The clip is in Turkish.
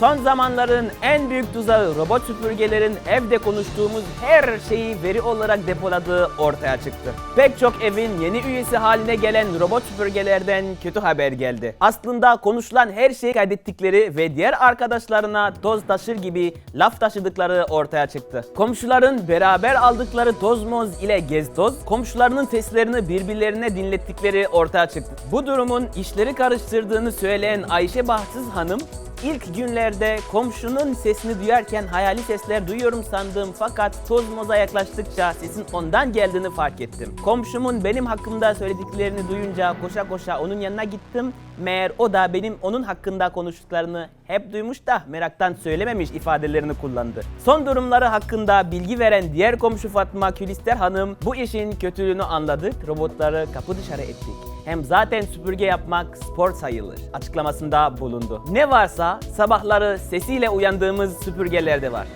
Son zamanların en büyük tuzağı robot süpürgelerin evde konuştuğumuz her şeyi veri olarak depoladığı ortaya çıktı. Pek çok evin yeni üyesi haline gelen robot süpürgelerden kötü haber geldi. Aslında konuşulan her şeyi kaydettikleri ve diğer arkadaşlarına toz taşır gibi laf taşıdıkları ortaya çıktı. Komşuların beraber aldıkları toz moz ile gez toz, komşularının seslerini birbirlerine dinlettikleri ortaya çıktı. Bu durumun işleri karıştırdığını söyleyen Ayşe Bahtsız Hanım, İlk günlerde komşunun sesini duyarken hayali sesler duyuyorum sandım fakat toz moza yaklaştıkça sesin ondan geldiğini fark ettim. Komşumun benim hakkımda söylediklerini duyunca koşa koşa onun yanına gittim. Meğer o da benim onun hakkında konuştuklarını hep duymuş da meraktan söylememiş ifadelerini kullandı. Son durumları hakkında bilgi veren diğer komşu Fatma Külister Hanım bu işin kötülüğünü anladık, robotları kapı dışarı ettik. Hem zaten süpürge yapmak spor sayılır açıklamasında bulundu. Ne varsa sabahları sesiyle uyandığımız süpürgelerde var.